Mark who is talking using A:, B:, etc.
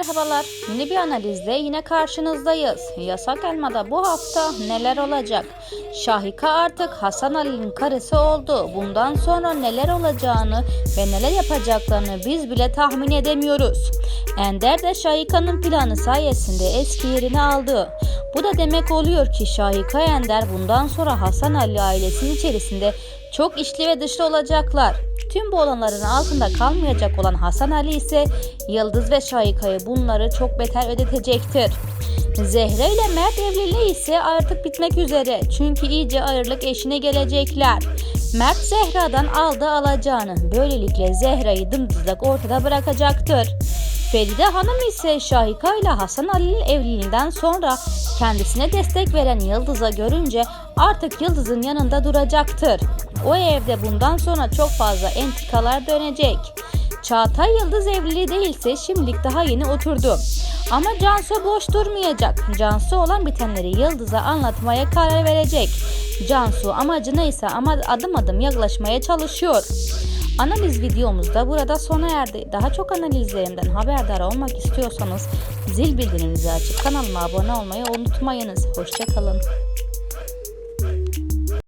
A: Merhabalar. Yeni bir analizle yine karşınızdayız. Yasak Elma'da bu hafta neler olacak? Şahika artık Hasan Ali'nin karısı oldu. Bundan sonra neler olacağını ve neler yapacaklarını biz bile tahmin edemiyoruz. Ender de Şahika'nın planı sayesinde eski yerini aldı. Bu da demek oluyor ki Şahika Ender bundan sonra Hasan Ali ailesinin içerisinde çok içli ve dışlı olacaklar. Tüm bu olanların altında kalmayacak olan Hasan Ali ise Yıldız ve Şahika'yı bunları çok beter ödetecektir. Zehra ile Mert evliliği ise artık bitmek üzere çünkü iyice ayrılık eşine gelecekler. Mert Zehra'dan aldığı alacağını böylelikle Zehra'yı dımdızlak ortada bırakacaktır. Feride Hanım ise Şahika ile Hasan Ali'nin evliliğinden sonra kendisine destek veren Yıldız'a görünce artık Yıldız'ın yanında duracaktır. O evde bundan sonra çok fazla entikalar dönecek. Çağatay Yıldız evliliği değilse şimdilik daha yeni oturdu. Ama Cansu boş durmayacak. Cansu olan bitenleri Yıldız'a anlatmaya karar verecek. Cansu amacı neyse ama adım adım yaklaşmaya çalışıyor. Analiz videomuz da burada sona erdi. Daha çok analizlerimden haberdar olmak istiyorsanız zil bildiriminizi açıp kanalıma abone olmayı unutmayınız. Hoşçakalın.